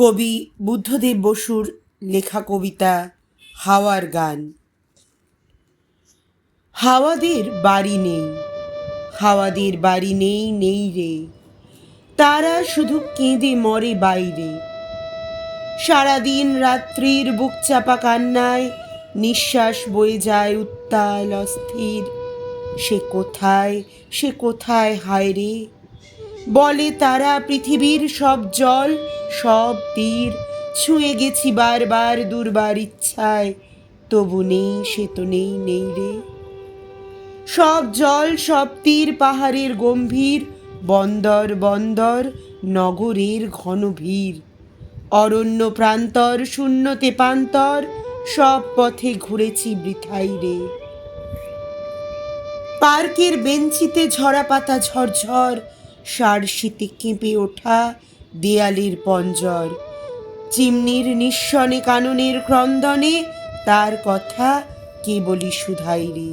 কবি বুদ্ধদেব বসুর লেখা কবিতা, হাওয়ার গান। হাওয়াদের বাড়ি নেই, হাওয়াদের বাড়ি নেই নেই রে। তারা শুধু কেঁদে মরে বাইরে। সারাদিন রাত্রির বুক চাপা কান্নায়, নিঃশ্বাস বয়ে যায় উত্তাল অস্থির। সে কোথায় সে কোথায় হায় রে? বলে তারা পৃথিবীর সব জল, সব তীর, ছুঁয়ে গেছি বারবার দুর্বার ইচ্ছায়। তবু নেই, সে তো নেই নেই রে। সব জল, সব তীর, পাহাড়ের গম্ভীর, বন্দর বন্দর, নগরের ঘন ভিড়। অরণ্য প্রান্তর শূন্য তেপান্তর সব পথে ঘুরেছি বৃথাই রে। পার্কের বেঞ্চিতে ঝরা পাতা ঝরঝর সার শীতে কেঁপে ওঠা দেয়ালের পঞ্জর। চিমনির নিঃসনে কাননের ক্রন্দনে তার কথা কেবলই সুধাই রে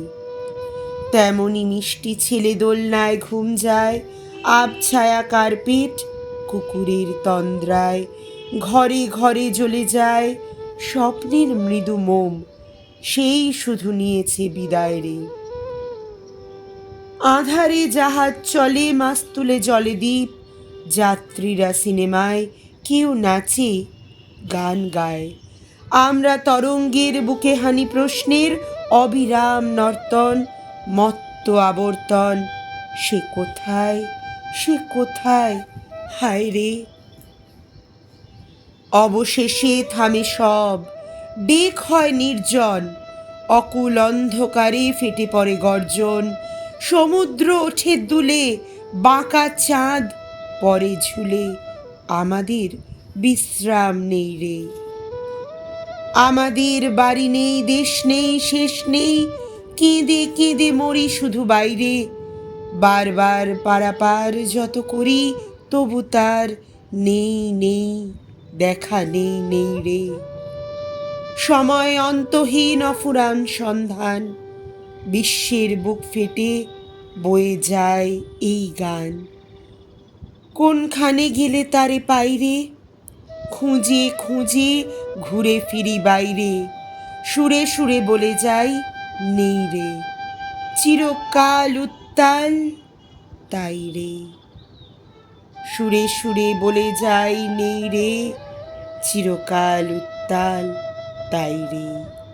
তেমনি মিষ্টি ছেলে দোলনায় ঘুম যায় আবছায়া কার্পেট কুকুরের তন্দ্রায়। ঘরে ঘরে জ্বলে যায় স্বপ্নের মৃদু মোম, সেই শুধু নিয়েছে বিদায় রে। আধারে জাহাজ চলে মাস তুলে জলে দ্বীপ, যাত্রীরা সিনেমায় কেউ নাচে, গান গায়। আমরা তরঙ্গের বুকে হানি প্রশ্নের অবিরাম নর্তন, মত্ত আবর্তন। সে কোথায় সে কোথায়, হায় রে? অবশেষে থামে সব ডেক হয় নির্জন। অকুল অন্ধকারে ফেটে পড়ে গর্জন। সমুদ্র ওঠে দুলে, বাঁকা চাঁদ পরে ঝুলে। আমাদের বিশ্রাম নেই রে। আমাদের বাড়ি নেই, দেশ নেই, শেষ নেই। কেঁদে কেঁদে মরি শুধু বাইরে। বারবার পারাপার যত করি, তবু তার নেই নেই, দেখা নেই নেই রে। সময় অন্তহীন অফুরান সন্ধান। বিশ্বের বুক ফেটে বয়ে যায় এই গান। কোনখানে গেলে তারে পাইরে? খুঁজে খুঁজে ঘুরে ফিরি বাইরে। সুরে সুরে বলে যাই, নেই রে। চিরকাল উত্তাল তাই রে। সুরে সুরে বলে যাই, নেই রে। চিরকাল উত্তাল তাই রে।